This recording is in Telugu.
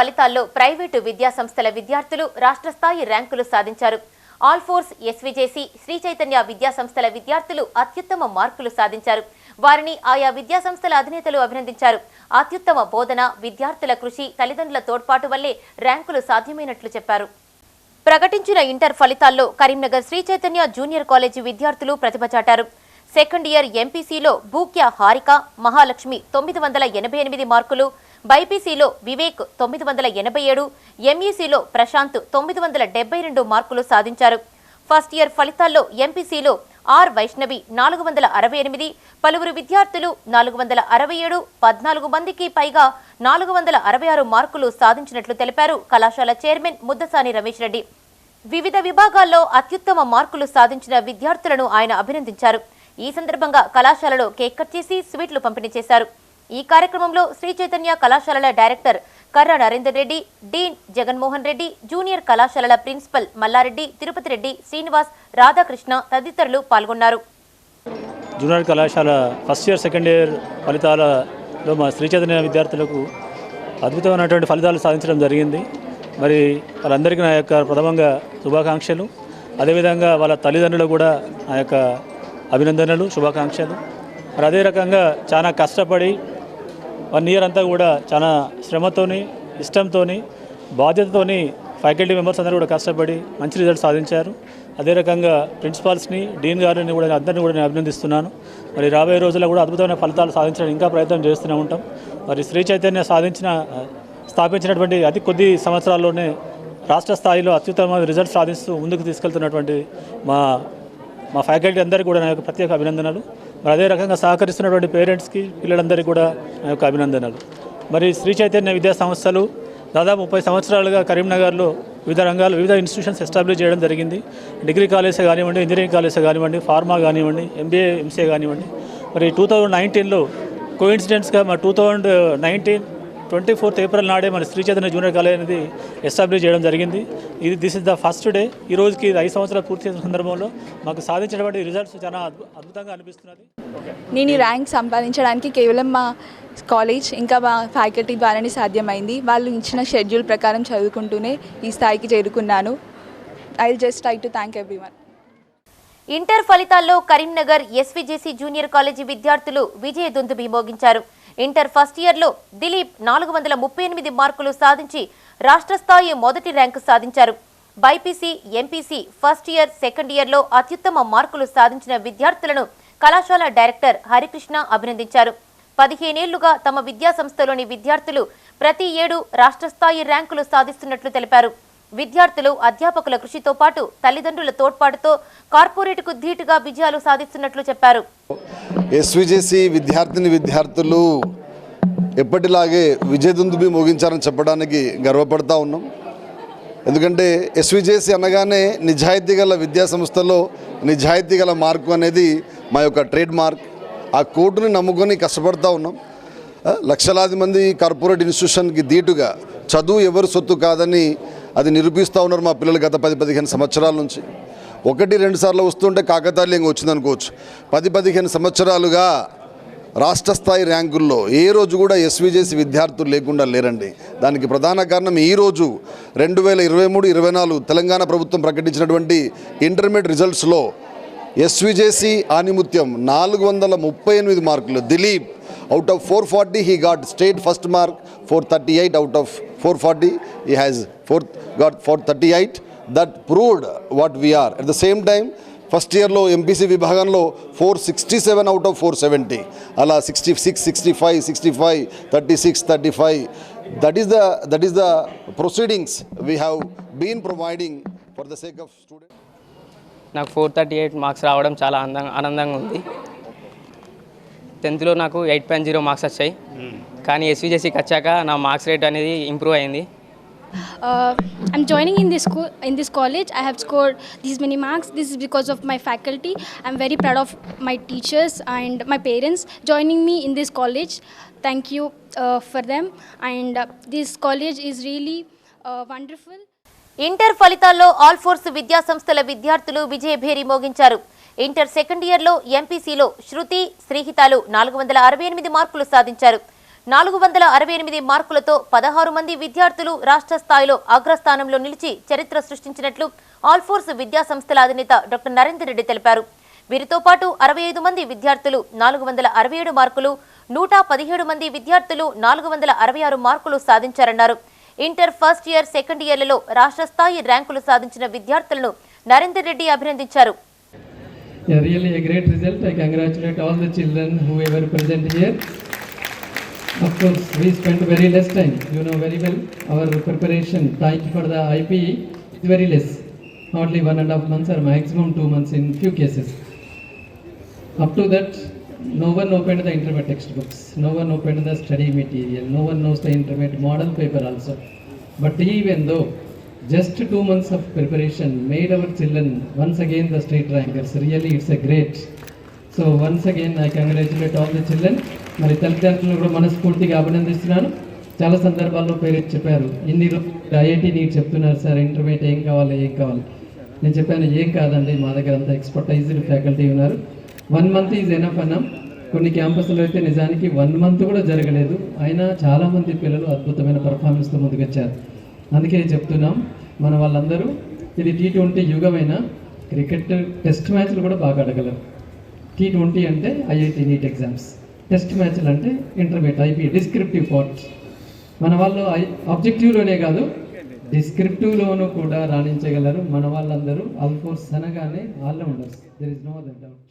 ఫలితాల్లో ప్రైవేటు విద్యాసంస్థల విద్యార్థులు రాష్ట్ర స్థాయి ర్యాంకులు సాధించారు. All force SVJC Sri Chaitanya విద్యాసంస్థల విద్యార్థులు అత్యుత్తమ మార్కులు సాధించారు. వారిని ఆయా విద్యాసంస్థల అధినేతలు అభినందించారు. అత్యుత్తమ బోధన విద్యార్థుల కృషి తల్లిదండ్రుల తోడ్పాటు వల్లే ర్యాంకులు సాధ్యమైనట్లు చెప్పారు. ప్రకటించిన ఇంటర్ ఫలితాల్లో కరీంనగర్ శ్రీ చైతన్య జూనియర్ కాలేజీ విద్యార్థులు ప్రతిభ చాటారు. సెకండ్ ఇయర్ ఎంపీసీలో భూక్య హారిక మహాలక్ష్మి తొమ్మిది వందల ఎనభై ఎనిమిది మార్కులు బైపీసీలో వివేక్ తొమ్మిది వందల ఎనభై ఏడు ఎంఈసీలో ప్రశాంత్ తొమ్మిది వందల డెబ్బై రెండు మార్కులు సాధించారు. ఫస్ట్ ఇయర్ ఫలితాల్లో ఎంపీసీలో ఆర్ వైష్ణవి నాలుగు వందల అరవై ఎనిమిది పలువురు విద్యార్థులు నాలుగు వందల అరవై ఏడు పద్నాలుగు మందికి పైగా నాలుగు వందల అరవై ఆరు మార్కులు సాధించినట్లు తెలిపారు కళాశాల చైర్మన్ ముద్దసాని రమేష్ రెడ్డి. వివిధ విభాగాల్లో అత్యుత్తమ మార్కులు సాధించిన విద్యార్థులను ఆయన అభినందించారు. ఈ సందర్భంగా కళాశాలలో కేక్ కట్ చేసి స్వీట్లు పంపిణీ చేశారు. ఈ కార్యక్రమంలో శ్రీ చైతన్య కళాశాలల director Karra Narender Reddy dean Jaganmohan Reddy junior కళాశాలల ప్రిన్సిపల్ మల్లారెడ్డి తిరుపతి రెడ్డి శ్రీనివాస్ రాధాకృష్ణ తదితరులు పాల్గొన్నారు. జూనియర్ కళాశాల ఫస్ట్ ఇయర్ సెకండ్ ఇయర్ ఫలితాలలో మా శ్రీ చైతన్య విద్యార్థులకు అద్భుతమైనటువంటి ఫలితాలు సాధించడం జరిగింది. మరి వాళ్ళందరికీ నా యొక్క ప్రథమంగా శుభాకాంక్షలు. అదేవిధంగా వాళ్ళ తల్లిదండ్రులు కూడా నా యొక్క అభినందనలు శుభాకాంక్షలు. మరి అదే రకంగా చాలా కష్టపడి వన్ ఇయర్ అంతా కూడా చాలా శ్రమతోని ఇష్టంతోని బాధ్యతతోని ఫ్యాకల్టీ మెంబర్స్ అందరూ కూడా కష్టపడి మంచి రిజల్ట్ సాధించారు. అదే రకంగా ప్రిన్సిపాల్స్ని డీన్ గారిని కూడా అందరినీ కూడా నేను అభినందిస్తున్నాను. మరి రాబోయే రోజుల్లో కూడా అద్భుతమైన ఫలితాలు సాధించడానికి ఇంకా ప్రయత్నం చేస్తూనే ఉంటాం. మరి శ్రీ చైతన్య సాధించిన స్థాపించినటువంటి అతి కొద్ది సంవత్సరాల్లోనే రాష్ట్ర స్థాయిలో అత్యుత్తమ రిజల్ట్స్ సాధిస్తూ ముందుకు తీసుకెళ్తున్నటువంటి మా మా ఫ్యాకల్టీ అందరికీ కూడా నా యొక్క ప్రత్యేక అభినందనలు. మరి అదే రకంగా సహకరిస్తున్నటువంటి పేరెంట్స్కి పిల్లలందరికీ కూడా నా యొక్క అభినందనలు. మరి శ్రీ చైతన్య విద్యా సంస్థలు దాదాపు ముప్పై సంవత్సరాలుగా కరీంనగర్లో వివిధ రంగాలు వివిధ ఇన్స్టిట్యూషన్స్ ఎస్టాబ్లిష్ చేయడం జరిగింది. డిగ్రీ కాలేజెస్ కానివ్వండి ఇంజనీరింగ్ కాలేజెస్ కానివ్వండి ఫార్మా కానివ్వండి ఎంబీఏ ఎంసీఏ కానివ్వండి. మరి టూ థౌజండ్ నైన్టీన్లో కోఇన్సిడెంట్స్గా మా two thousand nineteen twenty fourth April నాడే మన శ్రీ చైతన్య జూనియర్ కాలేజ్ అనేది ఎస్టాబ్లిష్ చేయడం జరిగింది. ఇది this is the first day. ఈ రోజుకి ఇది ఐదు సంవత్సరాలు పూర్తి చేసిన సందర్భంలో మాకు సాధించినటువంటి రిజల్ట్స్ చాలా అద్భు- అద్భుతంగా అనిపిస్తున్నది. నేను ఈ ర్యాంక్ సంపాదించడానికి కేవలం మా కాలేజ్ ఇంకా మా ఫ్యాకల్టీ ద్వారానే సాధ్యమైంది. వాళ్ళు ఇచ్చిన షెడ్యూల్ ప్రకారం చదువుకుంటూనే ఈ స్థాయికి చేరుకున్నాను. I just try to thank everyone inter ఫలితాల్లో కరీంనగర్ ఎస్విజేసి జూనియర్ కాలేజీ విద్యార్థులు విజయ దుందుబి మోగించారు ఇంటర్ ఫస్ట్ ఇయర్లో దిలీప్ నాలుగు వందల ముప్పై ఎనిమిది మార్కులు సాధించి రాష్ట్ర స్థాయి మొదటి ర్యాంకు సాధించారు. BiPC MPC first year second ఇయర్లో అత్యుత్తమ మార్కులు సాధించిన విద్యార్థులను కళాశాల డైరెక్టర్ హరికృష్ణ అభినందించారు. పదిహేనేళ్ళుగా తమ విద్యాసంస్థలోని విద్యార్థులు ప్రతి ఏడు రాష్ట్ర స్థాయి ర్యాంకులు సాధిస్తున్నట్లు తెలిపారు. విద్యార్థులు అధ్యాపకుల కృషితో పాటు తల్లిదండ్రుల తోడ్పాటుతో కార్పొరేట్కు ధీటుగా విజయాలు సాధిస్తున్నట్లు చెప్పారు. ఎస్విజేసి విద్యార్థిని విద్యార్థులు ఎప్పటిలాగే విజయదుందుబి మోగించారని చెప్పడానికి గర్వపడతా ఉన్నాం. ఎందుకంటే ఎస్విజేసి అనగానే నిజాయితీ గల విద్యాసంస్థలో నిజాయితీ గల మార్కు అనేది మా యొక్క ట్రేడ్ మార్క్. ఆ కోర్టుని నమ్ముకొని కష్టపడతా ఉన్నాం. లక్షలాది మంది కార్పొరేట్ ఇన్స్టిట్యూషన్కి ధీటుగా చదువు ఎవరు సొత్తు కాదని అది నిరూపిస్తూ ఉన్నారు మా పిల్లలు గత పది పదిహేను సంవత్సరాల నుంచి. ఒకటి రెండు సార్లు వస్తుంటే కాకతాళీయంగా వచ్చిందనుకోవచ్చు. పది పదిహేను సంవత్సరాలుగా రాష్ట్ర స్థాయి ర్యాంకుల్లో ఏ రోజు కూడా ఎస్విజేసి విద్యార్థులు లేకుండా లేరండి. దానికి ప్రధాన కారణం ఈ రోజు రెండు వేల ఇరవై మూడు ఇరవై నాలుగు తెలంగాణ ప్రభుత్వం ప్రకటించినటువంటి ఇంటర్మీడియట్ రిజల్ట్స్లో ఎస్విజేసి ఆనిముత్యం నాలుగు వందల ముప్పై ఎనిమిది మార్కులు. Dilip out of four forty he got state first mark four thirty eight out of four forty he has four got four thirty eight that proved what we are at the same time first ఇయర్లో ఎంపీసీ విభాగంలో four sixty seven out of four seventy అలా sixty six sixty five sixty five thirty six thirty five that is the that is the proceedings we have been providing for the sake of student నాకు ఫోర్ థర్టీ ఎయిట్ మార్క్స్ రావడం చాలా ఆనందంగా ఆనందంగా ఉంది. టెన్త్లో నాకు ఎయిట్ పాయింట్ జీరో మార్క్స్ వచ్చాయి కానీ ఎస్విజేసీకి వచ్చాక నా మార్క్స్ రేట్ అనేది ఇంప్రూవ్ అయింది Uh, I'm joining in this school in this college. I have scored these many marks. This is because of my faculty. I'm very proud of my teachers and my parents joining me in this college. Thank you uh, for them. And uh, this college is really uh, wonderful. Inter ఫలితాల్లో ఆల్ ఫోర్స్ విద్యా సంస్థల విద్యార్థులు విజయభేరి మోగించారు ఇంటర్ సెకండ్ ఇయర్లో ఎంపీసీలో శృతి శ్రీహితాలు నాలుగు వందల అరవై ఎనిమిది మార్కులు సాధించారు. నాలుగు వందల అరవై ఎనిమిది మార్కులతో పదహారు మంది విద్యార్థులు రాష్ట్ర స్థాయిలో అగ్రస్థానంలో నిలిచి చరిత్ర సృష్టించినట్లు ఆల్ఫోర్స్ విద్యా సంస్థల అధినేత డాక్టర్ నరేందర్ రెడ్డి తెలిపారు. వీరితో పాటు అరవై ఐదు మంది విద్యార్థులు నాలుగు వందల అరవై ఏడు మార్కులు నూట పదిహేడు మంది విద్యార్థులు నాలుగు వందల అరవై ఆరు మార్కులు సాధించారన్నారు. ఇంటర్ ఫస్ట్ ఇయర్ సెకండ్ ఇయర్లలో రాష్ట్ర స్థాయి ర్యాంకులు సాధించిన విద్యార్థులను నరేందర్ రెడ్డి అభినందించారు. Yeah, really a great result. I congratulate all the children who were present here. Of course, we spent very less time. You know very well our preparation time for the IPE is very less. Hardly one and a half months or maximum two months in few cases. Up to that, no one opened the intermediate textbooks. No one opened the study material. No one knows the intermediate model paper also. But even though just two months of preparation made our children once again the state rankers. Really, it's a great. So once again, I congratulate all the children. మరి తల్లిదండ్రులు కూడా మనస్ఫూర్తిగా అభినందిస్తున్నాను. చాలా సందర్భాల్లో పేరు చెప్పారు. ఇన్ని రోజులు ఐఐటి నీకు చెప్తున్నారు సార్ ఇంటర్మీడియట్ ఏం కావాలి ఏం కావాలి? నేను చెప్పాను ఏం కాదండి మా దగ్గర అంత ఎక్స్పర్టైజ్డ్ ఫ్యాకల్టీ ఉన్నారు. వన్ మంత్ ఈజ్ ఎనఫ్ అన్నాం. కొన్ని క్యాంపస్లో అయితే నిజానికి వన్ మంత్ కూడా జరగలేదు. అయినా చాలామంది పిల్లలు అద్భుతమైన పర్ఫార్మెన్స్తో ముందుకొచ్చారు. అందుకే చెప్తున్నాం మన వాళ్ళందరూ ఇది టీ ట్వంటీ యుగమైన? క్రికెట్ టెస్ట్ మ్యాచ్లు కూడా బాగా ఆడగలరు. టీ ట్వంటీ అంటే ఐఐటి నీట్ ఎగ్జామ్స్. టెస్ట్ మ్యాచ్లు అంటే ఇంటర్మీడియట్ ఐపీ డిస్క్రిప్టివ్ పార్ట్ మన వాళ్ళు ఐ ఆబ్జెక్టివ్లోనే కాదు డిస్క్రిప్టివ్లోనూ కూడా రాణించగలరు. మన వాళ్ళందరూ ఆల్ఫోర్స్ అనగానే వాళ్ళే ఉండరు there is no other doubt